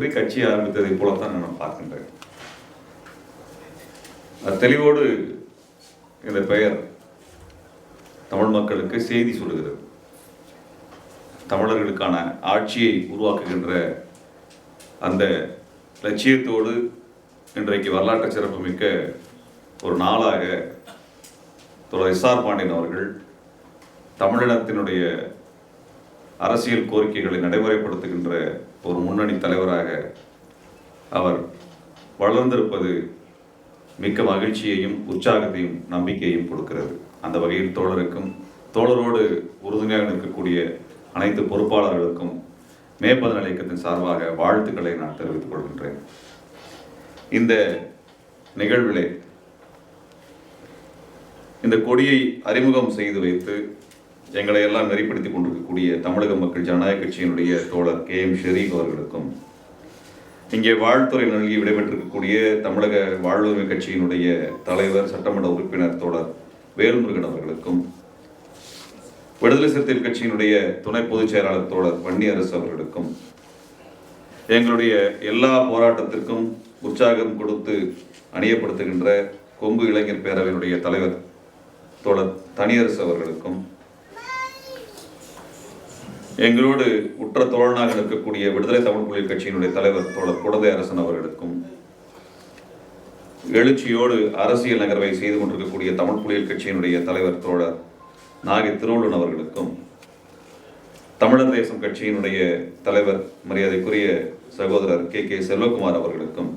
பெற்று கட்சி ஆரம்பித்ததை போலத்தான் நான் பார்க்கின்றேன். தெளிவோடு இந்த பெயர் தமிழ் மக்களுக்கு செய்தி சொல்லுகிறது தமிழர்களுக்கான ஆட்சியை உருவாக்குகின்ற அந்த லட்சியத்தோடு இன்றைக்கு வரலாற்று சிறப்புமிக்க ஒரு நாளாக தொடர் எஸ் ஆர் பாண்டியன் அவர்கள் தமிழினத்தினுடைய அரசியல் கோரிக்கைகளை நடைமுறைப்படுத்துகின்ற ஒரு முன்னணி தலைவராக அவர் வளர்ந்திருப்பது மிக்க மகிழ்ச்சியையும் உற்சாகத்தையும் நம்பிக்கையும் கொடுக்கிறது. அந்த வகையில் தோழருக்கும் தோழரோடு உறுதுணையாக நிற்கக்கூடிய அனைத்து பொறுப்பாளர்களுக்கும் மேற்பதன இயக்கத்தின் சார்பாக வாழ்த்துக்களை நான் தெரிவித்துக் கொள்கின்றேன். இந்த நிகழ்விலே இந்த கொடியை அறிமுகம் செய்து வைத்து எங்களை எல்லாம் நெறிப்படுத்திக் கொண்டிருக்கக்கூடிய தமிழக மக்கள் ஜனநாயக கட்சியினுடைய தோழர் கே எம் ஷெரீப் அவர்களுக்கும் இங்கே வாழ்த்துறை நல்கி விடைபெற்றிருக்கக்கூடிய தமிழக வாழ்வுரிமை கட்சியினுடைய தலைவர் சட்டமன்ற உறுப்பினர் தோழர் வேல்முருகன் அவர்களுக்கும் விடுதலை சிறுத்தைகள் கட்சியினுடைய துணை பொதுச் செயலாளர் தோழர் வன்னியரசு அவர்களுக்கும் எங்களுடைய எல்லா போராட்டத்திற்கும் உற்சாகம் கொடுத்து அணியப்படுத்துகின்ற கொங்கு இளைஞர் பேரவையினுடைய தலைவர் தோழர் தனியரசு அவர்களுக்கும் எங்களோடு உற்ற தோழனாக இருக்கக்கூடிய விடுதலை தமிழ் புலிகள் கட்சியினுடைய தலைவர் தோழர் குடதை அரசன் அவர்களுக்கும் எழுச்சியோடு அரசியல் நகர்வை செய்து கொண்டிருக்கக்கூடிய தமிழ் புலிகள் கட்சியினுடைய தலைவர் தோழர் நாகை திருவள்ளுவன் அவர்களுக்கும் தமிழர் தேசம் கட்சியினுடைய தலைவர் மரியாதைக்குரிய சகோதரர் கே. கே. செல்வகுமார் அவர்களுக்கும்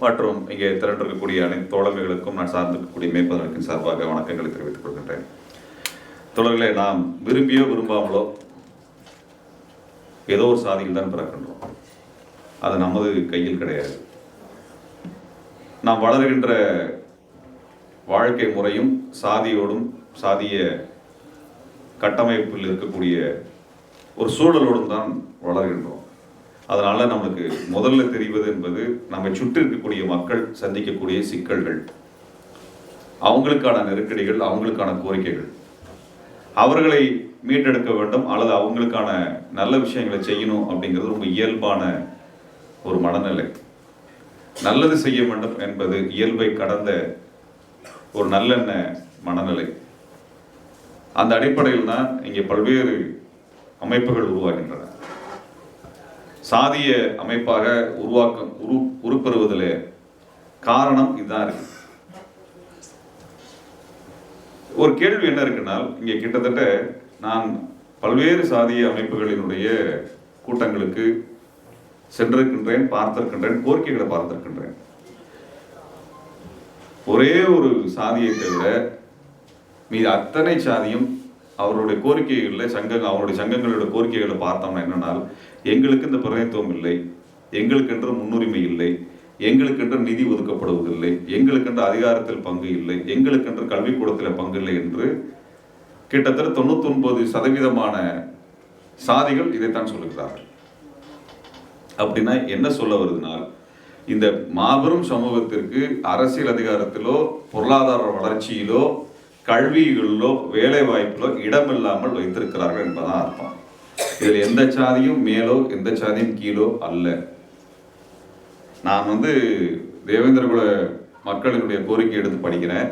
மற்றும் இங்கே திரண்டிருக்கக்கூடிய அனைத்து தோழமைகளுக்கும் நான் சார்ந்திருக்கக்கூடிய மேற்பதற்கின் சார்பாக வணக்கங்களை தெரிவித்துக் கொள்கின்றேன். தோழர்களே நாம் விரும்பியோ விரும்பாமலோ ஏதோ ஒரு சாதியில் தான் பிறக்கின்றோம். அது நமது கையில் கிடையாது. நாம் வளர்கின்ற வாழ்க்கை முறையும் சாதியோடும் சாதிய கட்டமைப்பில் இருக்கக்கூடிய ஒரு சூழலோடும் தான் வளர்கின்றோம். அதனால் நம்மளுக்கு முதல்ல தெரிவது என்பது நம்மை சுற்றி இருக்கக்கூடிய மக்கள் சந்திக்கக்கூடிய சிக்கல்கள். அவங்களுக்கான நெருக்கடிகள் அவங்களுக்கான கோரிக்கைகள். அவர்களை மீட்டெடுக்க வேண்டும் அல்லது அவங்களுக்கான நல்ல விஷயங்களை செய்யணும் அப்படிங்கிறது ரொம்ப இயல்பான ஒரு மனநிலை. நல்லது செய்ய வேண்டும் என்பது இயல்பை கடந்த ஒரு நல்லெண்ண மனநிலை. அந்த அடிப்படையில் தான் இங்கே பல்வேறு அமைப்புகள் உருவாகின்றன. சாதிய அமைப்பாக உருவாக்க உரு உருப்பெறுவதில் காரணம் இதுதான் இருக்கு. ஒரு கேள்வி என்ன இருக்குன்னா இங்கே கிட்டத்தட்ட நான் பல்வேறு சாதிய அமைப்புகளினுடைய கூட்டங்களுக்கு சென்றிருக்கின்றேன் பார்த்திருக்கின்றேன் கோரிக்கைகளை பார்த்திருக்கின்றேன். ஒரே ஒரு சாதியை தவிர மீது அத்தனை சாதியும் அவருடைய கோரிக்கைகளில் சங்கங்கள் அவருடைய சங்கங்களோட கோரிக்கைகளை பார்த்தோம்னா என்னன்னால் எங்களுக்கு இந்த பிரதிநிதித்துவம் இல்லை எங்களுக்கென்று முன்னுரிமை இல்லை எங்களுக்கென்று நிதி ஒதுக்கப்படுவதில்லை எங்களுக்கென்று அதிகாரத்தில் பங்கு இல்லை எங்களுக்கென்று கல்விக்கூடத்தில் பங்கு இல்லை என்று கிட்டத்தட்ட தொண்ணூத்தொன்பது சதவீதமான சாதிகள் இதைத்தான் சொல்லுகிறார்கள். அப்படின்னா என்ன சொல்ல வருதுனால் இந்த மாபெரும் சமூகத்திற்கு அரசியல் அதிகாரத்திலோ பொருளாதார வளர்ச்சியிலோ கல்விகளிலோ வேலை வாய்ப்பிலோ இடமில்லாமல் வைத்திருக்கிறார்கள் என்பதான் அர்த்தம். இதில் எந்த சாதியும் மேலோ எந்த சாதியும் கீழோ அல்ல. நான் வந்து தேவேந்திரகுல மக்களினுடைய கோரிக்கை எடுத்து படிக்கிறேன்.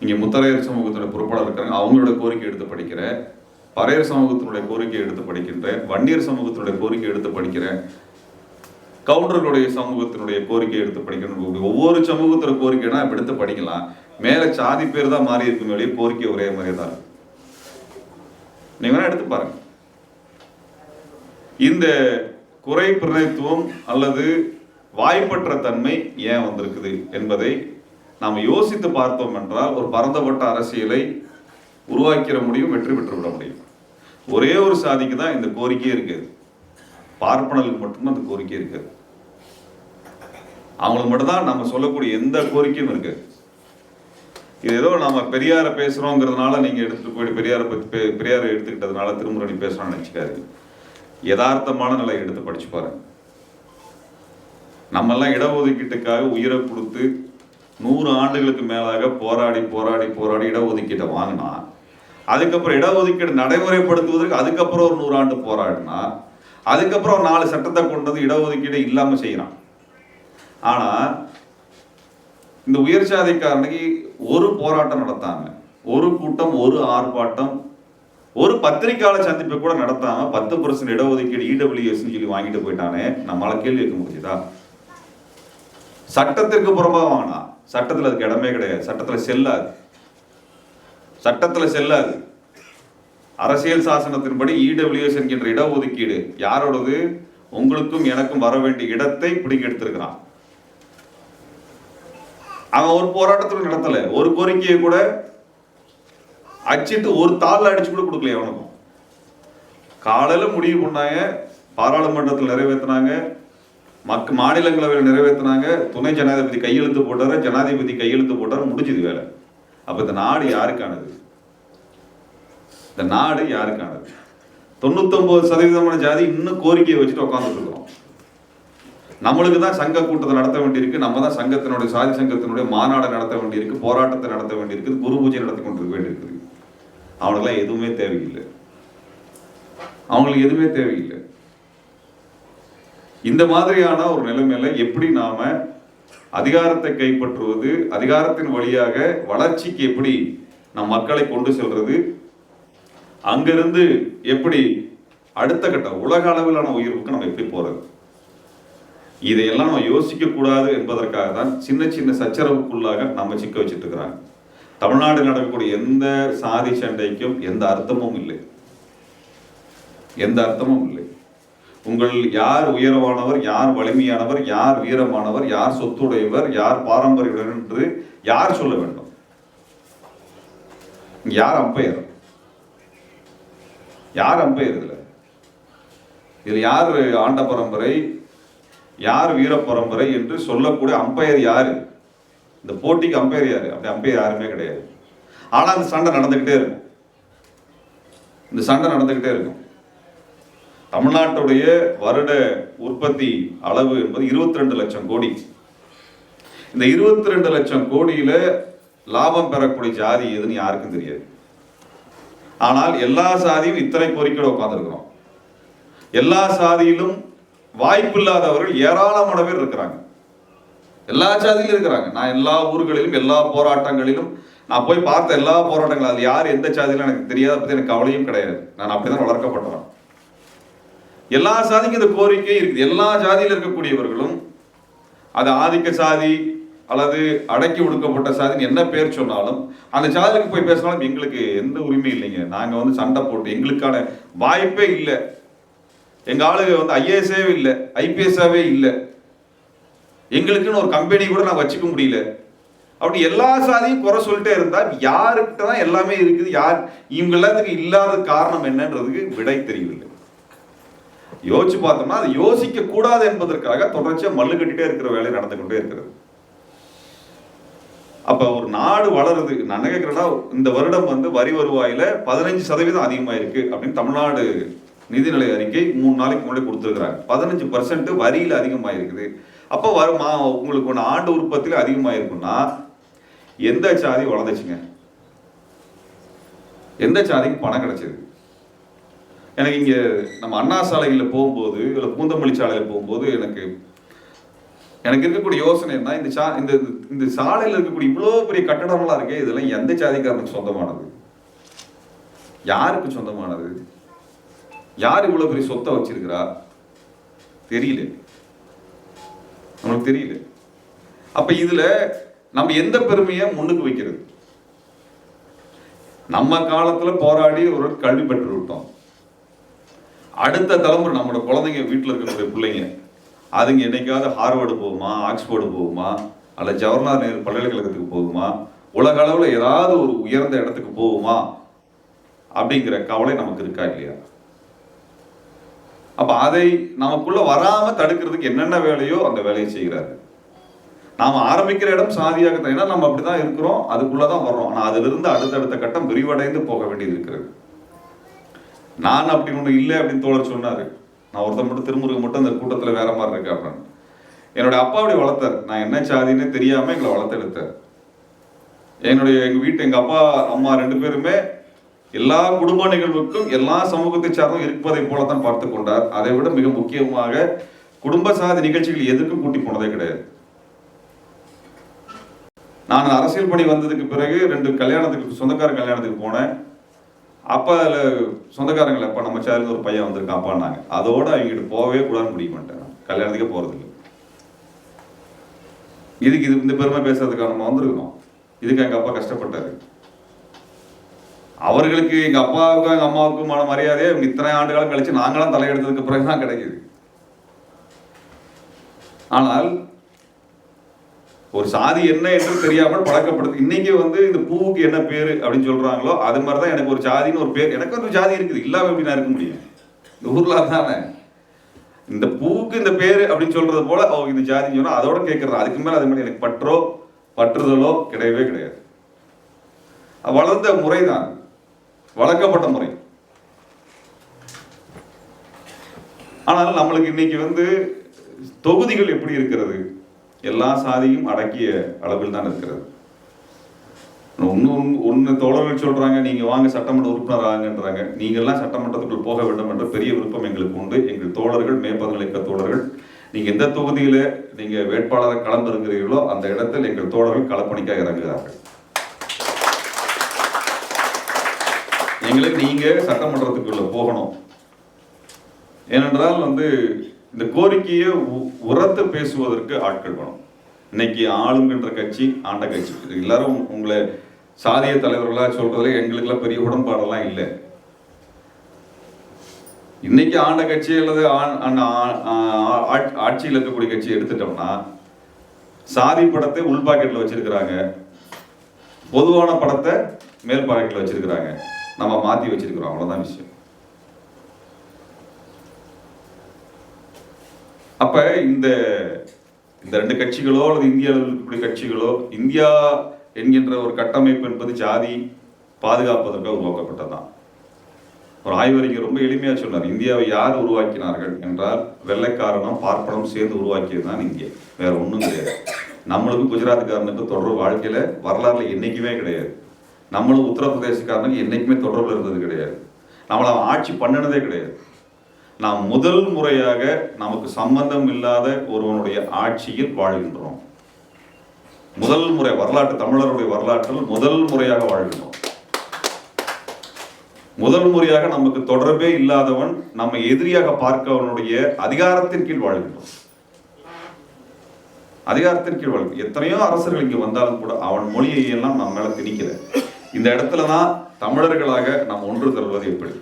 இங்கே முத்தரையர் சமூகத்தினுடைய பொறுப்பாளர் இருக்காங்க அவங்களோட கோரிக்கை எடுத்து படிக்கிறேன். பறையர் சமூகத்தினுடைய கோரிக்கை எடுத்து படிக்கின்றேன். வன்னியர் சமூகத்தினுடைய கோரிக்கை எடுத்து படிக்கிறேன். கவுண்டர்களுடைய சமூகத்தினுடைய கோரிக்கை எடுத்து படிக்கணும் ஒவ்வொரு சமூகத்தோட கோரிக்கைனா இப்போ எடுத்து படிக்கலாம். மேலே சாதி பேர் தான் மாறி இருக்கும் வெளியே கோரிக்கை ஒரே மாதிரி தான் இருக்கும். நீங்க வேணா எடுத்து பாருங்க. இந்த குறை பிரதித்துவம் அல்லது வாய்ப்பற்ற தன்மை ஏன் வந்திருக்குது என்பதை நாம் யோசித்து பார்த்தோம் என்றால் ஒரு பரந்தப்பட்ட அரசியலை உருவாக்கிட முடியும் வெற்றி பெற்று விட முடியும். ஒரே ஒரு சாதிக்கு தான் இந்த கோரிக்கையே இருக்குது. பார்ப்பனர்களுக்கு மட்டும்தான் அந்த கோரிக்கை இருக்குது. அவங்களுக்கு மட்டும்தான் நம்ம சொல்லக்கூடிய எந்த கோரிக்கையும் இருக்கு. இது ஏதோ நம்ம பெரியாரை பேசுறோங்கிறதுனால நீங்க எடுத்துட்டு போயிட்டு பெரியாரை பத்தி பெரியாரை எடுத்துக்கிட்டதுனால திருமுறை நீ பேசணும்னு நினைச்சுக்காதீங்க. யதார்த்தமான நிலை எடுத்து படிச்சு பாருங்க. நம்மெல்லாம் இடஒதுக்கீட்டுக்காக உயிரை கொடுத்து நூறு ஆண்டுகளுக்கு மேலாக போராடி போராடி போராடி இடஒதுக்கீட்டை வாங்கினா அதுக்கப்புறம் இடஒதுக்கீடு நடைமுறைப்படுத்துவதற்கு அதுக்கப்புறம் ஒரு நூறு ஆண்டு போராடினா அதுக்கப்புறம் நாலு சட்டத்தை கொண்டு வந்து இடஒதுக்கீடு இல்லாமல் செய்கிறான் ஆனால் இந்த உயர் சாதிக்காரனுக்கு ஒரு போராட்டம் நடத்தாம ஒரு கூட்டம் ஒரு ஆர்ப்பாட்டம் ஒரு பத்திரிக்கையாளர் சந்திப்பை கூட நடத்தாம பத்து பர்சன்ட் இடஒதுக்கீடு இடபிள்யூஎஸ்னு சொல்லி வாங்கிட்டு போயிட்டானே நம்மளால கேள்வி கேட்க முடியுதா சட்டத்திற்கு புறம்பாக வாங்கினா சட்டத்தில் அதுக்கு இடமே கிடையாது. சட்டத்தில் செல்லாது. சட்டத்தில் செல்லாது. அரசியல் சாசனத்தின்படி இடபிள்யூஎஸ் என்கின்ற இடஒதுக்கீடு யாரோடது? உங்களுக்கும் எனக்கும் வர வேண்டிய இடத்தை பிடிக்க எடுத்திருக்கிறான் அவன் ஒரு போராட்டத்தில் நடத்தல. ஒரு கோரிக்கையை கூட அச்சிட்டு ஒரு தாளில் அடிச்சு கூட கொடுக்கல எவனுக்கும் காலையில் முடிவு பண்ணாங்க. பாராளுமன்றத்தில் நிறைவேற்றினாங்க மக்க மாநிலங்களவையில் நிறைவேற்றினாங்க. துணை ஜனாதிபதி கையெழுத்து போட்டாரு. ஜனாதிபதி கையெழுத்து போட்டாரு. முடிஞ்சது வேலை. அப்ப இந்த நாடு யாருக்கானது? இந்த நாடு யாருக்கானது? தொண்ணூத்தொன்பது சதவீதமான ஜாதி இன்னும் கோரிக்கையை வச்சுட்டு உட்காந்துட்டு இருக்கிறோம் நம்மளுக்கு தான் சங்க கூட்டத்தை நடத்த வேண்டியிருக்கு. நம்ம தான் சங்கத்தினுடைய சாதி சங்கத்தினுடைய மாநாடை நடத்த வேண்டியிருக்கு. போராட்டத்தை நடத்த வேண்டியிருக்கு. குரு பூஜை நடத்தி கொண்டிருக்க வேண்டியிருக்குது. அவனுக்கெல்லாம் எதுவுமே தேவையில்லை. அவங்களுக்கு எதுவுமே தேவையில்லை. இந்த மாதிரியான ஒரு நிலைமையில எப்படி நாம அதிகாரத்தை கைப்பற்றுவது அதிகாரத்தின் வழியாக வளர்ச்சிக்கு எப்படி நம் மக்களை கொண்டு செல்றது அங்கிருந்து எப்படி அடுத்த கட்ட உலக அளவிலான உயர்வுக்கு நம்ம எப்படி போறது? இதையெல்லாம் நம்ம யோசிக்க கூடாது என்பதற்காக தான் சின்ன சின்ன சச்சரவுக்குள்ளாக நம்ம சிக்க வச்சுட்டு இருக்கிறாங்க. தமிழ்நாட்டில் நடக்கக்கூடிய எந்த சாதி சண்டைக்கும் எந்த அர்த்தமும் இல்லை. எந்த அர்த்தமும் இல்லை. உங்கள் யார் உயர்வானவர் யார் வலிமையானவர் யார் வீரமானவர் யார் சொத்துடையவர் யார் பாரம்பரியவர் என்று யார் சொல்ல வேண்டும்? யார் அம்பையர் யார் அம்பையர் இதில்? இதில் யார் ஆண்ட பரம்பரை யார் வீர பரம்பரை என்று சொல்லக்கூடிய அம்பையர் யாரு? இந்த போட்டிக்கு அம்பையர் யாரு? அப்படி அம்பையர் யாருமே கிடையாது. ஆனால் அந்த சண்டை நடந்துக்கிட்டே இருக்கும். இந்த சண்டை நடந்துக்கிட்டே இருக்கும். தமிழ்நாட்டுடைய வருட உற்பத்தி அளவு என்பது இருபத்தி ரெண்டு லட்சம் கோடி. இந்த இருபத்தி ரெண்டு லட்சம் கோடியில லாபம் பெறக்கூடிய ஜாதி எதுன்னு யாருக்கும் தெரியாது. ஆனால் எல்லா சாதியும் இத்தனை கோரிக்கையோட உட்காந்துருக்குறோம் எல்லா சாதியிலும் வாய்ப்பில்லாதவர்கள் ஏராளமான பேர் இருக்கிறாங்க. எல்லா சாதியிலும் இருக்கிறாங்க. நான் எல்லா ஊர்களிலும் எல்லா போராட்டங்களிலும் நான் போய் பார்த்த எல்லா போராட்டங்களும் அது யார் எந்த சாதியிலும் எனக்கு தெரியாத பற்றி எனக்கு கவலையும் கிடையாது. நான் அப்படி தான் வளர்க்கப்பட்டவன். எல்லா சாதிக்கும் இந்த கோரிக்கை இருக்குது. எல்லா ஜாதியில் இருக்கக்கூடியவர்களும் அது ஆதிக்க சாதி அல்லது அடக்கி ஒடுக்கப்பட்ட சாதின்னு என்ன பேர் சொன்னாலும் அந்த சாதிக்கு போய் பேசினாலும் எங்களுக்கு எந்த உரிமை இல்லைங்க. நாங்கள் வந்து சண்டை போட்டு எங்களுக்கான வாய்ப்பே இல்லை. எங்கள் ஆளுங்க வந்து ஐஏஎஸ்ஏ இல்லை ஐபிஎஸ்ஆவே இல்லை. எங்களுக்குன்னு ஒரு கம்பெனி கூட நான் வச்சுக்க முடியல. அப்படி எல்லா சாதியும் குறை சொல்லிட்டே இருந்தால் யாருக்கிட்ட தான் எல்லாமே இருக்குது. யார் இவங்க எல்லாத்துக்கு இல்லாத காரணம் என்னன்றதுக்கு விடை தெரியவில்லை. யோசிச்சு பார்த்தோம்னா அது யோசிக்க கூடாது என்பதற்காக தொடர்ச்சியாக மல்லு கட்டிட்டே இருக்கிற வேலை நடந்து கொண்டே இருக்கிறது. அப்ப ஒரு நாடு வளருது. நான் என்ன கேட்கிறேன்னா இந்த வருடம் வந்து வரி வருவாயில பதினஞ்சு சதவீதம் அதிகமாயிருக்கு அப்படின்னு தமிழ்நாடு நிதிநிலை அறிக்கை மூணு நாளைக்கு முன்னாடி கொடுத்துருக்குறாங்க. பதினஞ்சு பர்சன்ட் வரியில அதிகமாயிருக்குது. அப்போ வருமா உங்களுக்கு ஒன்று ஆண்டு உற்பத்துக்கு அதிகமாக இருக்குன்னா எந்த சாதி வளர்ந்துச்சுங்க? எந்த சாதிக்கு பணம் கிடைச்சது? எனக்கு இங்கே நம்ம அண்ணா சாலைகளில் போகும்போது இல்லை பூந்தமல்லி சாலையில் போகும்போது எனக்கு எனக்கு இருக்கக்கூடிய யோசனை என்ன இந்த சா இந்த இந்த சாலையில் இருக்கக்கூடிய இவ்வளோ பெரிய கட்டடமெல்லாம் இருக்கே இதெல்லாம் எந்த சாதிக்காரனுக்கு சொந்தமானது? யாருக்கு சொந்தமானது? யார் இவ்வளோ பெரிய சொத்தை வச்சிருக்கிறா? தெரியல. நம்மளுக்கு தெரியல. அப்போ இதில் நம்ம எந்த பெருமையை முன்னுக்கு வைக்கிறது? நம்ம காலத்தில் போராடி ஒரு கல்வி பெற்று விட்டோம். அடுத்த தலைமுறை நம்மளோட குழந்தைங்க வீட்டில் இருக்கக்கூடிய பிள்ளைங்க அதுங்க என்னைக்காவது ஹார்வர்டு போகுமா ஆக்ஸ்போர்டு போகுமா அல்ல ஜவஹர்லால் நேரு பல்கலைக்கழகத்துக்கு போகுமா உலக அளவில் ஏதாவது ஒரு உயர்ந்த இடத்துக்கு போகுமா அப்படிங்கிற கவலை நமக்கு இருக்கா இல்லையா? அப்போ அதை நமக்குள்ள வராமல் தடுக்கிறதுக்கு என்னென்ன வேலையோ அந்த வேலையை செய்கிறாரு. நாம் ஆரம்பிக்கிற இடம் சாதியாக ஏன்னா நம்ம அப்படிதான் இருக்கிறோம் அதுக்குள்ளே தான் வர்றோம். ஆனால் அதிலிருந்து அடுத்தடுத்த கட்டம் விரிவடைந்து போக வேண்டியது இருக்கிறது. நான் அப்படி ஒன்று இல்லை அப்படின்னு தோழர் சொன்னார். நான் ஒருத்தர் மட்டும் திருமுருகன் மட்டும் அந்த கூட்டத்தில் வேற மாதிரி இருக்கு அப்படின்னு. என்னுடைய அப்பா அப்படி வளர்த்தார். நான் என்ன சாதின்னு தெரியாமல் எங்களை வளர்த்தெடுத்தார். என்னுடைய எங்கள் வீட்டு எங்கள் அப்பா அம்மா ரெண்டு பேருமே எல்லா குடும்ப நிகழ்வுக்கும் எல்லா சமூகத்தை சார்ந்தும் இருப்பதை போலத்தான் பார்த்து கொண்டார். அதை விட மிக முக்கியமாக குடும்ப சாதி நிகழ்ச்சிகள் எதுக்கும் கூட்டி போனதே கிடையாது. நான் அரசியல் பணி வந்ததுக்கு பிறகு ரெண்டு கல்யாணத்துக்கு சொந்தக்கார கல்யாணத்துக்கு போனேன். அப்போ அதில் சொந்தக்காரங்களை இப்போ நம்ம சேர்ந்து ஒரு பையன் வந்திருக்கான் அப்பான்னாங்க. அதோடு அவங்ககிட்ட போகவே கூடாதுன்னு முடிவு பண்ணிட்டேன் கல்யாணத்துக்கே போகிறதில்ல இதுக்கு இது இந்த பெருமை பேசுறதுக்காக நம்ம வந்திருக்கோம் இதுக்கு எங்கள் அப்பா கஷ்டப்பட்டாரு. அவர்களுக்கு எங்கள் அப்பாவுக்கும் எங்கள் அம்மாவுக்குமான மரியாதையை இவங்க இத்தனை ஆண்டுகளும் கழிச்சு நாங்களாம் தலையெடுத்ததுக்கு பிறகு தான் கிடைக்குது. ஆனால் ஒரு சாதி என்ன என்று தெரியாமல் பழக்கப்படுது இன்னைக்கு வந்து இந்த பூவுக்கு என்ன பேர் அப்படின்னு சொல்றாங்களோ அது மாதிரி தான் எனக்கு ஒரு சாதின்னு ஒரு பேர் எனக்கு ஒரு ஜாதி இருக்குது இல்லாம எப்படி நான் இருக்க முடியும்? இந்த ஊர்ல தானே இந்த பூவுக்கு இந்த பேர் அப்படின்னு சொல்றது போல ஓ இந்த ஜாதின்னு சொன்னா அதோட கேட்கறது அதுக்கு மேல அது மாதிரி எனக்கு பற்றோ பற்றுதலோ கிடையவே கிடையாது. வளர்ந்த முறை தான் வளர்க்கப்பட்ட முறை. ஆனால் நம்மளுக்கு இன்னைக்கு வந்து தொகுதிகள் எப்படி இருக்கிறது? எல்லா சாதியும் அடக்கிய அளவில் தான் இருக்கிறது. ஒன்று ஒன்று தோழர்கள் சொல்கிறாங்க நீங்கள் வாங்க சட்டமன்ற உறுப்பினர் ஆகுங்கன்றாங்க. நீங்கள்லாம் சட்டமன்றத்துக்குள் போக வேண்டும் என்ற பெரிய விருப்பம் எங்களுக்கு உண்டு. எங்கள் தோழர்கள் மேற்பதநிலைக்க தோழர்கள் நீங்கள் எந்த தொகுதியில் நீங்கள் வேட்பாளரை களமிறங்குறீர்களோ அந்த இடத்தில் எங்கள் தோழர்கள் களப்பணிக்காக இறங்குகிறார்கள். எங்களுக்கு நீங்கள் சட்டமன்றத்துக்குள்ளே போகணும். ஏனென்றால் வந்து இந்த கோரிக்கையை உ- உரத்து பேசுவதற்கு ஆட்கள் வேணும். இன்னைக்கு ஆளுங்கன்ற கட்சி ஆண்ட கட்சி. இது எல்லாரும் உங்களை சாதிய தலைவர்களாக சொல்றதுல எங்களுக்கெல்லாம் பெரிய உடன்பாடெல்லாம் இல்லை. இன்னைக்கு ஆண்ட கட்சி அல்லது ஆண்- ஆட்சியில் இருக்கக்கூடிய கட்சி எடுத்துட்டோம்னா சாதி படத்தை உள் பாக்கெட்டில் வச்சிருக்கிறாங்க. பொதுவான படத்தை மேல் பாக்கெட்டில் வச்சிருக்கிறாங்க. நம்ம மாற்றி வச்சிருக்கிறோம். அவ்வளோதான் விஷயம். அப்போ இந்த இந்த ரெண்டு கட்சிகளோ அல்லது இந்தியாவில் இருக்கக்கூடிய கட்சிகளோ இந்தியா என்கின்ற ஒரு கட்டமைப்பு என்பது ஜாதி பாதுகாப்பதற்காக உருவாக்கப்பட்டதுதான். ஒரு ஆய்வறிஞர் ரொம்ப எளிமையா சொன்னார் இந்தியாவை யார் உருவாக்கினார்கள் என்றால் வெள்ளைக்காரனும் பார்ப்பனும் சேர்ந்து உருவாக்கியது தான் இந்தியா வேற ஒண்ணும் கிடையாது. நம்மளுக்கு குஜராத்துக்காரனுக்கும் தொடர்பு வாழ்க்கையில வரலாறுல என்றைக்குமே கிடையாது. நம்மளும் உத்தரப்பிரதேசக்காரனுக்கு என்னைக்குமே தொடர்பு இருந்தது கிடையாது. நம்மளை ஆட்சி பண்ணினதே கிடையாது. நாம் முதல் முறையாக நமக்கு சம்பந்தம் இல்லாத ஒருவனுடைய ஆட்சியில் வாழ்கின்றோம். முதல் முறை வரலாற்று தமிழருடைய வரலாற்றில் முதல் முறையாக வாழ்கின்றோம். முதல் முறையாக நமக்கு தொடர்பே இல்லாதவன் நம்ம எதிரியாக பார்க்கவனுடைய அதிகாரத்தின் கீழ் வாழ்கின்றோம். அதிகாரத்தின் கீழ் வாழ்க்கை எத்தனையோ அரசர்கள் இங்கே வந்தாலும் கூட அவன் மொழியை எல்லாம் நம்ம மேல திணிக்கிறேன் இந்த இடத்துல தான் தமிழர்களாக நாம் ஒன்று தருவது எப்படி?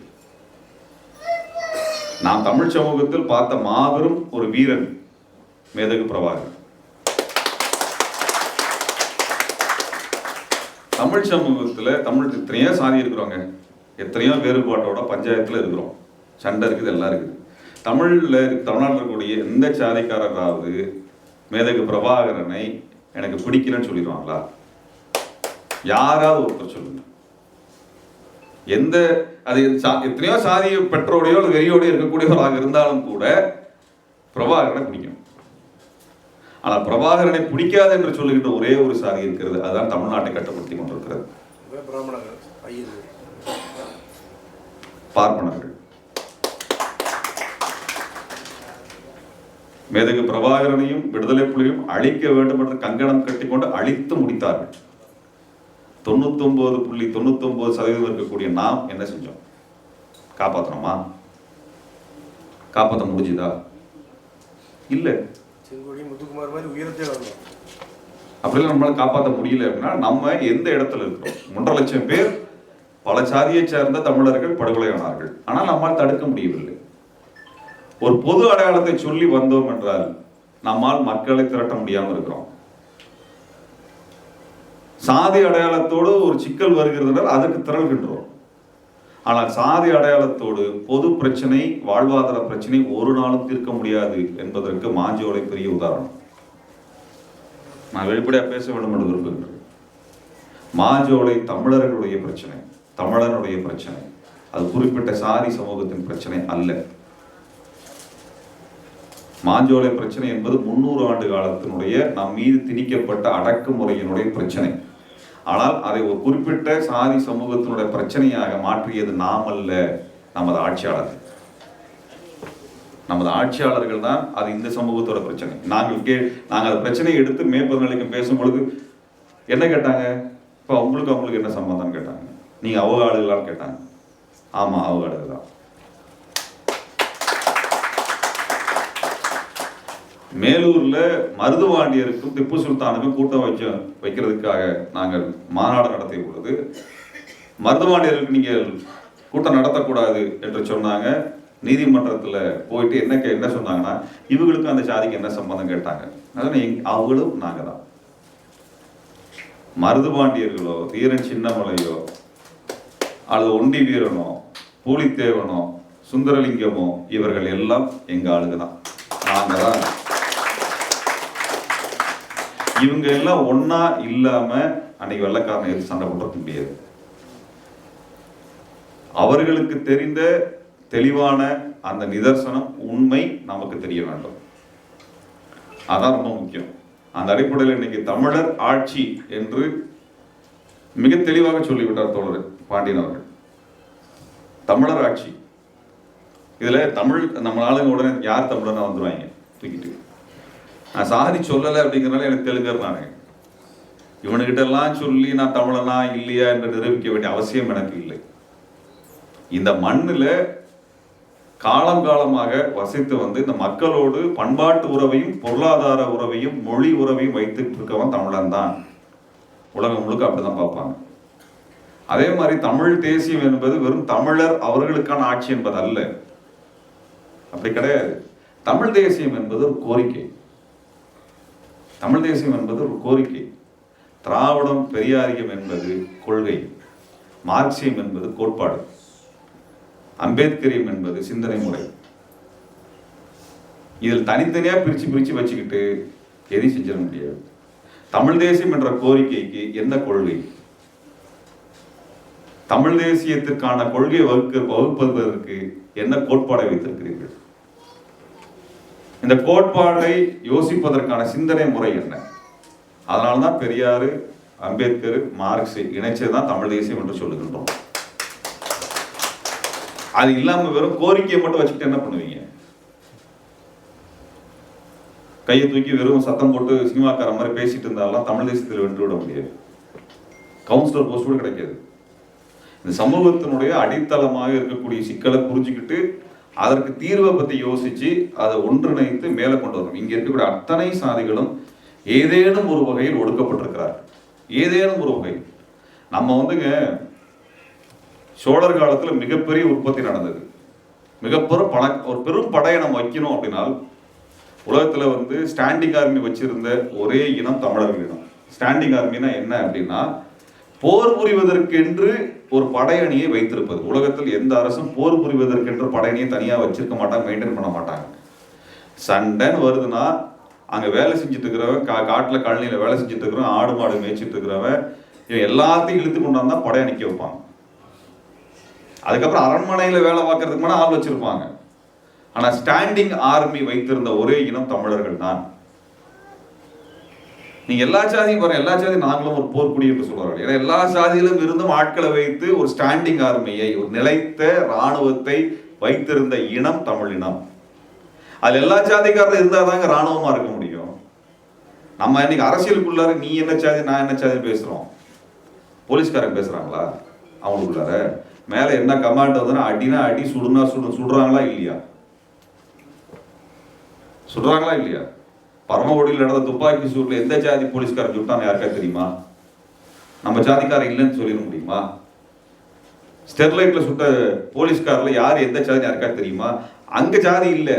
நான் தமிழ் சமூகத்தில் பார்த்த மாபெரும் ஒரு வீரன் மேதகு பிரபாகர். தமிழ் சமூகத்தில் தமிழ் எத்தனையோ சாதி இருக்கிறோங்க எத்தனையோ வேறுபாட்டோட பஞ்சாயத்தில் இருக்கிறோம். சண்டை இருக்குது எல்லாம் இருக்குது. தமிழில் தமிழ்நாட்டில் இருக்கக்கூடிய எந்த சாதிக்காரராவது மேதகு பிரபாகரனை எனக்கு பிடிக்கலன்னு சொல்லிடுவாங்களா? யாராவது ஒருத்தர் சொல்லுங்கள் எந்த அது எத்தனையோ சாதிய பெற்றோடையோ அல்லது வெறியோடையோ இருக்கக்கூடியவராக இருந்தாலும் கூட பிரபாகரனை பிடிக்கும் ஆனா பிரபாகரனை பிடிக்காது என்று சொல்லுகின்ற ஒரே ஒரு சாதி இருக்கிறது அதுதான் தமிழ்நாட்டை கட்டுப்படுத்தி கொண்டிருக்கிறது. பார்ப்பனர்கள். மேதகு பிரபாகரனையும் விடுதலை புலியும் அழிக்க வேண்டும் என்று கங்கணம் கட்டிக்கொண்டு அழித்து முடித்தார்கள். தொண்ணூத்தொன்பது புள்ளி தொண்ணூத்தொன்பது சதவீதம் இருக்கக்கூடிய நாம் என்ன செஞ்சோம்? காப்பாத்தணுமா காப்பாற்ற முடிஞ்சுதா? இல்ல. அப்படிலாம் நம்மளால காப்பாற்ற முடியல அப்படின்னா நம்ம எந்த இடத்துல இருக்கிறோம்? ஒன்றரை லட்சம் பேர் பல சாதியைச் சேர்ந்த தமிழர்கள் படுகொலையானார்கள். ஆனால் நம்மால் தடுக்க முடியவில்லை. ஒரு பொது அடையாளத்தை சொல்லி வந்தோம் என்றால் நம்மால் மக்களை திரட்ட முடியாமல் இருக்கிறோம். சாதி அடையாளத்தோடு ஒரு சிக்கல் வருகிறது என்றால் அதற்கு திரள்கின்றோம் ஆனால் சாதி அடையாளத்தோடு பொது பிரச்சனை வாழ்வாதார பிரச்சனை ஒரு நாளும் தீர்க்க முடியாது என்பதற்கு மாஞ்சோலை பெரிய உதாரணம். நான் வெளிப்படையாக பேச வேண்டும் என்று விரும்புகின்றேன். மாஞ்சோலை தமிழர்களுடைய பிரச்சனை தமிழனுடைய பிரச்சனை. அது குறிப்பிட்ட சாதி சமூகத்தின் பிரச்சனை அல்ல. மாஞ்சோலை பிரச்சனை என்பது முன்னூறு ஆண்டு காலத்தினுடைய நம் மீது திணிக்கப்பட்ட அடக்குமுறையினுடைய பிரச்சனை. ஆனால் அதை ஒரு குறிப்பிட்ட சாதி சமூகத்தினுடைய பிரச்சனையாக மாற்றியது நாம் அல்ல நமது ஆட்சியாளர்கள். நமது ஆட்சியாளர்கள் தான் அது இந்த சமூகத்தோட பிரச்சனை. நாங்கள் கே நாங்கள் அந்த பிரச்சனையை எடுத்து மேற்பது நிலைக்கு பேசும் பொழுது என்ன கேட்டாங்க? இப்போ உங்களுக்கு அவங்களுக்கு என்ன சம்பந்தம் கேட்டாங்க. நீங்க அவங்க ஆளுகளான்னு கேட்டாங்க. ஆமா அவங்க ஆளுகள் தான். மேலூர்ல மருதுவாண்டியருக்கும் திப்பு சுல்தானுக்கும் கூட்டம் வைக்க வைக்கிறதுக்காக நாங்கள் மாநாடு நடத்திய பொழுது மருதுவாண்டியருக்கு நீங்கள் கூட்டம் நடத்தக்கூடாது என்று சொன்னாங்க. நீதிமன்றத்தில் போயிட்டு என்ன கே- என்ன சொன்னாங்கன்னா இவங்களுக்கும் அந்த சாதிக்கு என்ன சம்பந்தம் கேட்டாங்க. அதான் அவங்களும் நாங்கள் தான். மருதுபாண்டியர்களோ வீரன் சின்னமலையோ அல்லது ஒண்டி வீரனோ பூலித்தேவனோ சுந்தரலிங்கமோ இவர்கள் எல்லாம் எங்கள் ஆளுங்க தான். நாங்கள் தான் இவங்க எல்லாம் ஒன்னா இல்லாம அன்னைக்கு வெள்ளக்காரன் எதிர்த்து சண்டை போட்டுருக்க முடியாது. அவர்களுக்கு தெரிந்த தெளிவான அந்த நிதர்சனம் உண்மை நமக்கு தெரிய வேண்டும். அதான் ரொம்ப முக்கியம். அந்த அடிப்படையில் இன்னைக்கு தமிழர் ஆட்சி என்று மிக தெளிவாக சொல்லிவிட்டார் தோழர் பாண்டியன் அவர்கள். தமிழர் ஆட்சி. இதுல தமிழ் நம்ம ஆளுங்க உடனே யார் தமிழர்னா வந்துருவாங்க? தூக்கிட்டு. நான் சாதி சொல்லலை அப்படிங்கிறனால எனக்கு தெலுங்கர் நானே. இவனுக்கிட்ட எல்லாம் சொல்லி நான் தமிழனா இல்லையா என்று நிரூபிக்க வேண்டிய அவசியம் எனக்கு இல்லை. இந்த மண்ணில் காலம் காலமாக வசித்து வந்து இந்த மக்களோடு பண்பாட்டு உறவையும் பொருளாதார உறவையும் மொழி உறவையும் வைத்துட்டு இருக்கவன் தமிழன் தான். உலகம் முழுக்க அப்படிதான் பார்ப்பாங்க. அதே மாதிரி தமிழ் தேசியம் என்பது வெறும் தமிழர் அவர்களுக்கான ஆட்சி என்பது அல்ல அப்படி கிடையாது. தமிழ் தேசியம் என்பது ஒரு கோரிக்கை. தமிழ் தேசியம் என்பது ஒரு கோரிக்கை. திராவிடம் பெரியாரியம் என்பது கொள்கை. மார்க்சியம் என்பது கோட்பாடு. அம்பேத்கரியம் என்பது சிந்தனை முறை. இதில் தனித்தனியாக பிரித்து பிரித்து வச்சுக்கிட்டு எதையும் செஞ்சிட முடியாது. தமிழ் தேசியம் என்ற கோரிக்கைக்கு என்ன கொள்கை? தமிழ் தேசியத்திற்கான கொள்கையை வகுக்க வகுப்பதற்கு என்ன கோட்பாடை வைத்திருக்கிறீர்கள்? இந்த கோட்பாடை யோசிப்பதற்கான சிந்தனை முறை என்ன? அதனால்தான் பெரியார் அம்பேத்கர் மார்க்ஸ் இணைச்சதுதான் தமிழ் தேசியம் என்று சொல்லுகின்றோம். அது இல்லாமல் வெறும் கோரிக்கையை மட்டும் வச்சுக்கிட்டு என்ன பண்ணுவீங்க? கையை தூக்கி வெறும் சத்தம் போட்டு சினிமாக்கார மாதிரி பேசிட்டு இருந்தாலும் தமிழ் தேசத்தில் வென்று விட முடியாது. கவுன்சிலர் போஸ்ட் கூட கிடைக்காது. இந்த சமூகத்தினுடைய அடித்தளமாக இருக்கக்கூடிய சிக்கலை புரிஞ்சுக்கிட்டு அதற்கு தீர்வை பற்றி யோசித்து அதை ஒன்றிணைத்து மேலே கொண்டு வரணும். இங்கே இருக்கக்கூடிய அத்தனை சாதிகளும் ஏதேனும் ஒரு வகையில் ஒடுக்கப்பட்டிருக்கிறார் ஏதேனும் ஒரு வகை நம்ம வந்துங்க சோழர் காலத்தில் மிகப்பெரிய உற்பத்தி நடந்தது. மிகப்பெரும் பண ஒரு பெரும் படையை நம்ம வைக்கணும் அப்படின்னா உலகத்தில் வந்து ஸ்டாண்டிங் ஆர்மி வச்சிருந்த ஒரே இனம் தமிழர்கள் இனம் ஸ்டாண்டிங் ஆர்மினா என்ன அப்படின்னா போர் புரிவதற்கென்று ஒரு படையணியை வைத்திருப்பது. உலகத்தில் எந்த அரசும் போர் புரிவதற்கென்று படையணியை தனியாக வச்சிருக்க மாட்டாங்க மெயின்டைன் பண்ண மாட்டாங்க. சண்டைன்னு வருதுன்னா அங்கே வேலை செஞ்சுட்டு இருக்கிறவன் கா காட்டுல வேலை செஞ்சுட்டு இருக்கிறவன் ஆடு மாடு மேய்ச்சிட்டு இருக்கிறவன் இவன் எல்லாத்தையும் இழுத்து கொண்டாந்தா படையணிக்க வைப்பாங்க. அதுக்கப்புறம் அரண்மனையில் வேலை பார்க்கறதுக்கு மேலே ஆள் வச்சுருப்பாங்க. ஆனால் ஸ்டாண்டிங் ஆர்மி வைத்திருந்த ஒரே இனம் தமிழர்கள் தான். நீங்க எல்லா சாதியும் பாருங்க எல்லா சாதியும் நாங்களும் ஒரு போர்க்குடி என்று சொல்றார்கள் ஏன்னா எல்லா சாதியிலும் இருந்தும் ஆட்களை வைத்து ஒரு ஸ்டாண்டிங் ஆர்மியை ஒரு நிலைத்த ராணுவத்தை வைத்திருந்த இனம் தமிழ் இனம். அதில் எல்லா சாதிக்காரரும் இருந்தால் தாங்க ராணுவமா இருக்க முடியும். நம்ம இன்னைக்கு அரசியலுக்குள்ளார நீ என்ன சாதி நான் என்ன சாதி பேசுறோம். போலீஸ்காரங்க பேசுறாங்களா? அவங்களுக்குள்ளார. மேல என்ன கமாண்ட் வந்ததுன்னா அடினா அடி சுடுனா சுடு சுடுறாங்களா இல்லையா? சுடுறாங்களா இல்லையா? பரமக்குடியில் நடந்த துப்பாக்கி சூட்டில் எந்த ஜாதி போலீஸ்காரன் சுட்டான்னு யாருக்கா தெரியுமா? நம்ம ஜாதிக்காரன் இல்லைன்னு சொல்லிட முடியுமா? ஸ்டெர்லைட்ல சுட்ட போலீஸ்காரில் யார் எந்த ஜாதி யாருக்கா தெரியுமா? அங்கே ஜாதி இல்லை.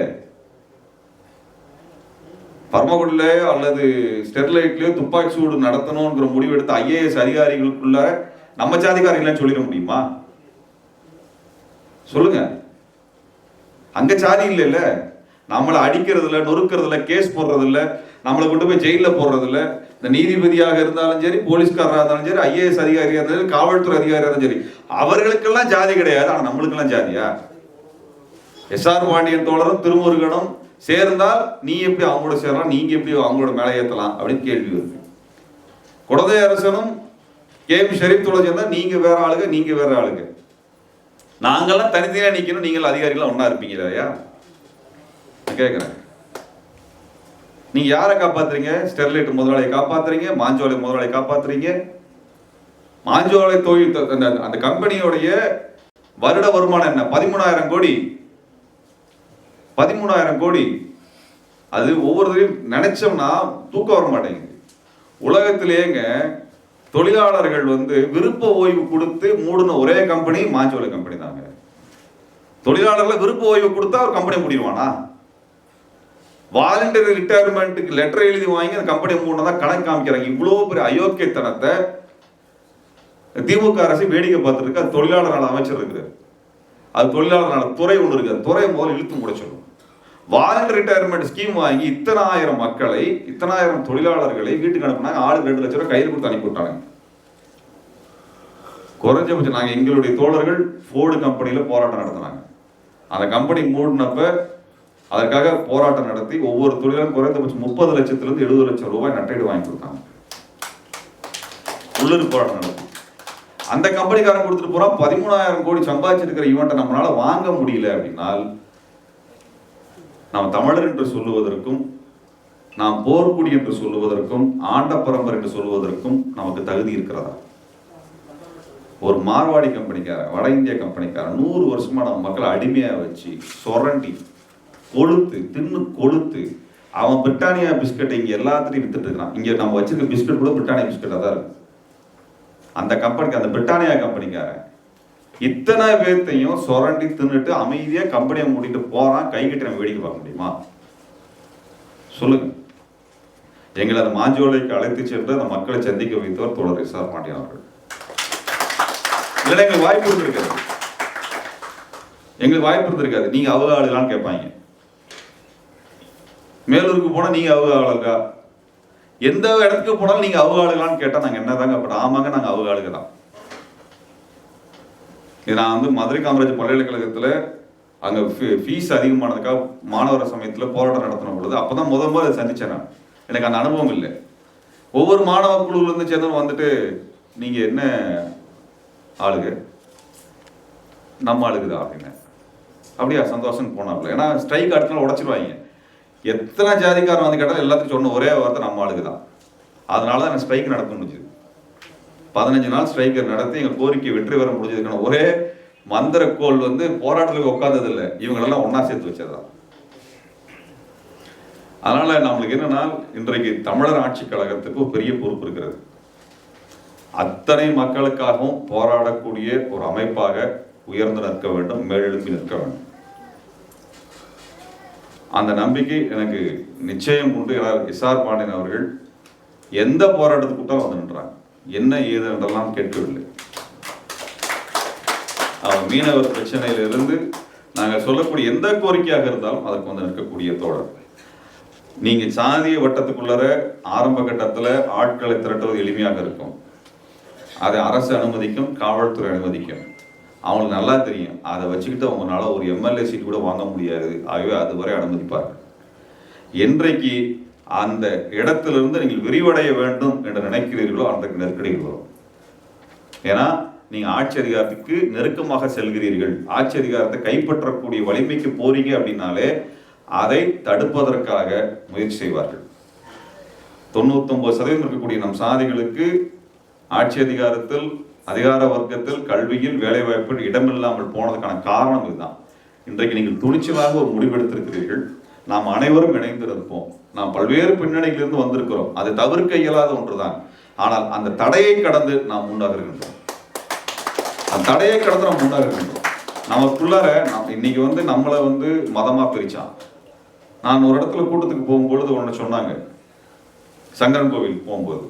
பரமக்குடியில அல்லது ஸ்டெர்லைட்லயோ துப்பாக்கி சூடு நடத்தணுங்கிற முடிவெடுத்த ஐஏஎஸ் அதிகாரிகளுக்குள்ள நம்ம ஜாதிக்காரன் இல்லைன்னு சொல்லிட முடியுமா? சொல்லுங்க. அங்க சாதி இல்லைல்ல. நம்மளை அடிக்கிறதுல நொறுக்கிறதுல கேஸ் போடுறதில்ல நம்மளை கொண்டு போய் ஜெயிலில் போடுறதில்ல. இந்த நீதிபதியாக இருந்தாலும் சரி போலீஸ்காரராக இருந்தாலும் சரி ஐஏஎஸ் அதிகாரியாக இருந்தாலும் சரி காவல்துறை அதிகாரியாக இருந்தாலும் சரி அவர்களுக்கெல்லாம் ஜாதி கிடையாது ஆனால் நம்மளுக்கெல்லாம் ஜாதியா? எஸ்ஆர் பாண்டியன் தோழரும் திருமுருகனும் சேர்ந்தால் நீ எப்படி அவங்களோட சேரலாம் நீங்க எப்படி அவங்களோட மேலே ஏற்றலாம் அப்படின்னு கேள்வி வருது. குடதை அரசனும் கே எம் ஷெரீப் தோழர் நீங்க வேற ஆளுங்க நீங்க வேற ஆளுங்க. நாங்கள்லாம் தனித்தனியாக நிற்கணும் நீங்கள் அதிகாரிகளாக ஒன்றா இருப்பீங்க இல்லையா நான் கேட்குறேன் நீங்க யாரை காப்பாத்துறீங்க? ஸ்டெர்லைட் முதலாளியை காப்பாத்துறீங்க? மாஞ்சோலை முதலாளியை காப்பாத்துறீங்க? மாஞ்சோலை தொழில் அந்த அந்த கம்பெனியோடைய வருட வருமானம் என்ன? பதிமூணாயிரம் கோடி. பதிமூணாயிரம் கோடி. அது ஒவ்வொருத்தரையும் நினைச்சோம்னா தூக்கம் வர மாட்டேங்குது. உலகத்திலேங்க தொழிலாளர்கள் வந்து விருப்ப ஓய்வு கொடுத்து மூடின ஒரே கம்பெனி மாஞ்சோலை கம்பெனி தாங்க தொழிலாளர்களை விருப்ப ஓய்வு கொடுத்தா ஒரு கம்பெனி முடிவானா வாலண்டரி ரிட்டையர்மெண்ட்டுக்கு லெட்டர் எழுதி வாங்கி அந்த கம்பெனி தான் கணக்கு காமிக்கிறாங்க. இவ்வளோ பெரிய அயோக்கியத்தனத்தை திமுக அரசு வேடிக்கை பார்த்துருக்கு அது தொழிலாளர் நல அமைச்சர் இருக்கிறார். அது தொழிலாளர் நல துறை ஒன்று இருக்குது அந்த துறையை முதல்ல இழுத்து முடிச்சிடும் வாலண்டரி ரிட்டையர்மெண்ட் ஸ்கீம் வாங்கி இத்தனாயிரம் மக்களை இத்தனாயிரம் தொழிலாளர்களை வீட்டுக்கு அனுப்புனாங்க. ஆளுக்கு ரெண்டு லட்சம் ரூபாய் கையில் கொடுத்து அனுப்பிவிட்டாங்க குறைஞ்சபட்சம் நாங்கள் எங்களுடைய தோழர்கள் ஃபோர்டு கம்பெனியில் போராட்டம் நடத்தினாங்க. அந்த கம்பெனி மூடினப்ப அதற்காக போராட்டம் நடத்தி ஒவ்வொரு தொழிலும் குறைந்தபட்சம் முப்பது லட்சத்திலிருந்து எழுபது லட்சம் ரூபாய் நட்டைடு வாங்கி கொடுத்தாங்க. உள்ளூர் போராட்டம் நடத்தி அந்த கம்பெனிக்காரன் கொடுத்துட்டு போறா பதிமூணாயிரம் கோடி சம்பாதிச்சிருக்கிற ஈவெண்ட்டை நம்மளால வாங்க முடியல அப்படின்னால் நாம் தமிழர் என்று சொல்லுவதற்கும் நாம் போர்க்குடி என்று சொல்லுவதற்கும் ஆண்ட பரம்பரை என்று சொல்லுவதற்கும் நமக்கு தகுதி இருக்கிறதா? ஒரு மார்வாடி கம்பெனிக்காரன் வட இந்திய கம்பெனிக்காரன் நூறு வருஷமா நம்ம மக்களை அடிமையா வச்சு சொரண்டி கொளுத்து தின்னு கொளுத்து. அவன் பிரிட்டானியா பிஸ்கட்டை இங்கே எல்லாத்துலையும் வித்துட்டு இருக்கான் இங்கே நம்ம வச்சிருக்க பிஸ்கட் கூட பிரிட்டானியா பிஸ்கட்டாக தான் இருக்கும் அந்த கம்பெனிக்கு அந்த பிரிட்டானியா கம்பெனிக்காரன் இத்தனை பேர்த்தையும் சுரண்டி தின்னுட்டு அமைதியாக கம்பெனியை மூடிட்டு போகிறான் கை கட்டி நம்ம வேடிக்கை பார்க்க முடியுமா? சொல்லுங்க. எங்களை அந்த மாஞ்சோலைக்கு அழைத்து சென்று அந்த மக்களை சந்திக்க வைத்தவர் தொடர் எஸ்ஆர் பாண்டியன் அவர்கள். இல்லைன்னா எங்களுக்கு வாய்ப்பு இருந்திருக்காது. எங்களுக்கு வாய்ப்பு இருந்திருக்காது. நீங்கள் அவ்வளோ ஆளுகளான்னு கேட்பாங்க. மேலூருக்கு போனால் நீங்கள் அவங்க ஆளுகா எந்த இடத்துக்கு போனாலும் நீங்கள் அவங்க ஆளுகளான்னு நாங்கள் என்ன என்னதாங்க அப்படி ஆமாங்க நாங்கள் அவங்க ஆளுக தான் இது நான் வந்து மதுரை காமராஜ் பல்கலைக்கழகத்தில் அங்கே ஃபீஸ் அதிகமானதுக்காக மாணவர் சமயத்தில் போராட்டம் நடத்தின பொழுது அப்பதான் முத முதல் அதை நான். எனக்கு அந்த அனுபவம் இல்லை. ஒவ்வொரு மாணவ குழுவிலேருந்து சேர்ந்தவங்க வந்துட்டு நீங்கள் என்ன ஆளுங்க? நம்ம ஆளுக்குதா அப்படின்னு. அப்படியா? சந்தோஷம் போனாப்புல. ஏன்னா ஸ்ட்ரைக் அடுத்த நாள் உடச்சிருவாங்க. எத்தனை ஜாதிக்காரன் வந்து கேட்டாலும் எல்லாத்துக்கும் சொன்ன ஒரே வார்த்தை நம்ம ஆளுக்கு தான். அதனால தான் ஸ்ட்ரைக் நடத்த முடிஞ்சுது. பதினஞ்சு நாள் ஸ்ட்ரைக்கர் நடத்தி எங்கள் கோரிக்கை வெற்றி பெற முடிஞ்சதுக்கான ஒரே மந்திரக்கோள் வந்து போராட்டத்துக்கு உட்காந்தது இல்லை இவங்களெல்லாம் ஒன்றா சேர்த்து வச்சதுதான். அதனால நம்மளுக்கு என்னன்னா இன்றைக்கு தமிழர் ஆட்சி கழகத்துக்கு ஒரு பெரிய பொறுப்பு இருக்கிறது. அத்தனை மக்களுக்காகவும் போராடக்கூடிய ஒரு அமைப்பாக உயர்ந்து நிற்க வேண்டும் மேலெழுப்பி நிற்க வேண்டும். அந்த நம்பிக்கை எனக்கு நிச்சயம் உண்டு என எஸ்ஆர் பாண்டியன் அவர்கள் எந்த போராட்டத்துக்கு கூட்டம் வந்து நின்றாங்க என்ன ஏது என்றெல்லாம் கேட்கவில்லை. அவர் மீனவர் பிரச்சனையிலிருந்து நாங்கள் சொல்லக்கூடிய எந்த கோரிக்கையாக இருந்தாலும் அதற்கு வந்து நிற்கக்கூடிய தோழர். நீங்க சாதிய வட்டத்துக்குள்ளர ஆரம்ப கட்டத்தில் ஆட்களை திரட்டுவது எளிமையாக இருக்கும். அதை அரசு அனுமதிக்கும் காவல்துறை அனுமதிக்கும். அவங்களுக்கு நல்லா தெரியும். அதை வச்சுக்கிட்டு அவங்களால ஒரு எம்எல்ஏ சீட் கூட வாங்க முடியாது. ஆகவே அதுவரை அனுமதிப்பார்கள். என்றைக்கு அந்த இடத்திலிருந்து நீங்கள் விரிவடைய வேண்டும் என்று நினைக்கிறீர்களோ அந்த நெருக்கடிகள் வரும். ஏன்னா நீங்கள் ஆட்சி அதிகாரத்துக்கு நெருக்கமாக செல்கிறீர்கள். ஆட்சி அதிகாரத்தை கைப்பற்றக்கூடிய வலிமைக்கு போறீங்க அப்படின்னாலே அதை தடுப்பதற்காக முயற்சி செய்வார்கள். தொண்ணூத்தொன்பது சதவீதம் இருக்கக்கூடிய நம் சாதிகளுக்கு ஆட்சி அதிகாரத்தில் அதிகார வர்க்கத்தில் கல்வியில் வேலைவாய்ப்பில் இடமில்லாமல் போனதுக்கான காரணம் இதுதான். இன்றைக்கு நீங்கள் துணிச்சலாக ஒரு முடிவெடுத்திருக்கிறீர்கள். நாம் அனைவரும் இணைந்திருப்போம். நாம் பல்வேறு பின்னணியிலிருந்து வந்திருக்கிறோம். அது தவிர்க்க இயலாத ஒன்றுதான். ஆனால் அந்த தடையை கடந்து நாம் முன்னகர்கின்றோம் அந்த தடையை கடந்து நாம் முன்னகர்கின்றோம் நமக்குள்ளார நம் இன்னைக்கு வந்து நம்மளை வந்து மதமா பிரிச்சான். நான் ஒரு இடத்துல கூட்டத்துக்கு போகும்பொழுது ஒன்று சொன்னாங்க. சங்கரன் கோவில் போகும்போது.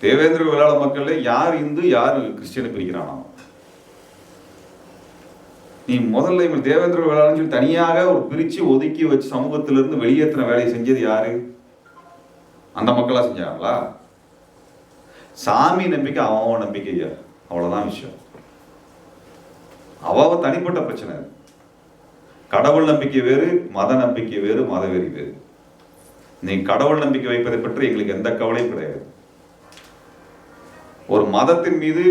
தேவேந்திர வேளாள மக்கள்ல யார் இந்து யார் கிறிஸ்டியனை பிரிக்கிறானா. நீ முதல்ல இவன் தேவேந்திர வேளாளன்னு சொல்லி தனியாக ஒரு பிரிச்சு ஒதுக்கி வச்சு சமூகத்திலிருந்து வெளியேற்றின வேலையை செஞ்சது யாரு? அந்த மக்களா செஞ்சாங்களா? சாமி நம்பிக்கை அவன் அவன் நம்பிக்கை ஐயா. அவ்வளவுதான் விஷயம். அவ தனிப்பட்ட பிரச்சனை. கடவுள் நம்பிக்கை வேறு மத நம்பிக்கை வேறு மதவெறி வேறு. நீ கடவுள் நம்பிக்கை வைப்பதை பற்றி எங்களுக்கு எந்த கவலையும் கிடையாது. ஒரு மதத்தின் மீது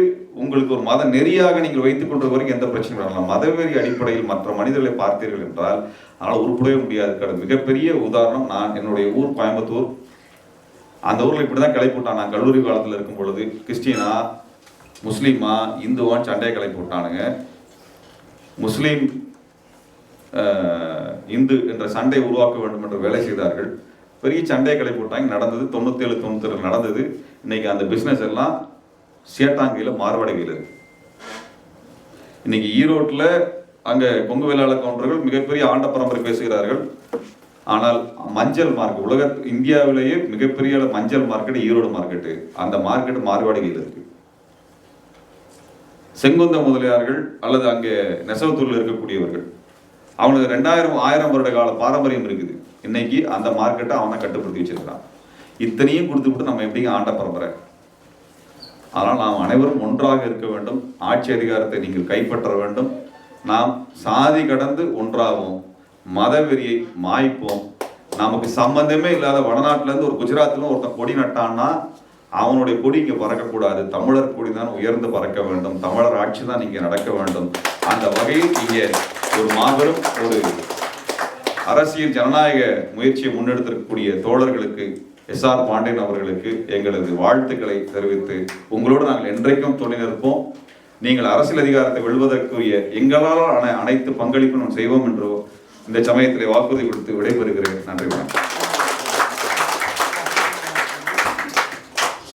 உங்களுக்கு ஒரு மத நெறியாக நீங்கள் வைத்துக் கொண்ட வரைக்கும் எந்த பிரச்சனையும் வரலாம் மதவெறி அடிப்படையில் மற்ற மனிதர்களை பார்த்தீர்கள் என்றால் அதனால் உருப்படவே முடியாது. கடை மிகப்பெரிய உதாரணம். நான் என்னுடைய ஊர் கோயம்புத்தூர். அந்த ஊரில் இப்படி தான் கிளை போட்டான். நான் கல்லூரி காலத்தில் இருக்கும் பொழுது கிறிஸ்டினா முஸ்லீமா இந்துவான்னு சண்டையை கிளை போட்டானுங்க. முஸ்லீம் இந்து என்ற சண்டை உருவாக்க வேண்டும் என்று வேலை செய்தார்கள். பெரிய சண்டையை கிளை போட்டாங்க. நடந்தது தொண்ணூத்தேழு தொண்ணூத்தேழு நடந்தது. இன்னைக்கு அந்த பிஸ்னஸ் எல்லாம் சேட்டாங்கியில் மார்வாடிகையில் இருக்கு. இன்னைக்கு ஈரோட்டில் அங்கே கொங்கு வேளாளர் கவுண்டர்கள் மிகப்பெரிய ஆண்ட பரம்பரை பேசுகிறார்கள். ஆனால் மஞ்சள் மார்க்கெட் உலக இந்தியாவிலேயே மிகப்பெரிய மஞ்சள் மார்க்கெட் ஈரோடு மார்க்கெட்டு. அந்த மார்க்கெட் மார்வாடிகையில் இருக்கு. செங்குந்த முதலியார்கள் அல்லது அங்கே நெசவுத்தூரில் இருக்கக்கூடியவர்கள். அவனுக்கு ரெண்டாயிரம் ஆயிரம் வருட கால பாரம்பரியம் இருக்குது. இன்னைக்கு அந்த மார்க்கெட்டை அவனை கட்டுப்படுத்தி வச்சிருக்கான் இத்தனையும் கொடுத்துவிட்டு நம்ம எப்படிங்க ஆண்ட பரம்பரை? அதனால் நாம் அனைவரும் ஒன்றாக இருக்க வேண்டும். ஆட்சி அதிகாரத்தை நீங்கள் கைப்பற்ற வேண்டும். நாம் சாதி கடந்து ஒன்றாவோம். மதவெறியை மாய்ப்போம். நமக்கு சம்பந்தமே இல்லாத வடநாட்டிலேருந்து ஒரு குஜராத்தில் ஒருத்தன் கொடி நட்டான்னா அவனுடைய கொடி இங்கே பறக்கக்கூடாது. தமிழர் கொடி தான் உயர்ந்து பறக்க வேண்டும். தமிழர் ஆட்சி தான் இங்கே நடக்க வேண்டும். அந்த வகையில் இங்கே ஒரு மாபெரும் ஒரு அரசியல் ஜனநாயக முயற்சியை முன்னெடுத்திருக்கக்கூடிய தோழர்களுக்கு எஸ் ஆர் பாண்டியன் அவர்களுக்கு எங்களது வாழ்த்துக்களை தெரிவித்து உங்களோடு நாங்கள் என்றைக்கும் துணை நிற்போம். நீங்கள் அரசியல் அதிகாரத்தை வெல்வதற்குரிய எங்களால் ஆன அனைத்து பங்களிப்பும் நாம் செய்வோம் என்று இந்த சமயத்தில் வாக்குறுதி கொடுத்து விடைபெறுகிறேன். நன்றி வணக்கம்.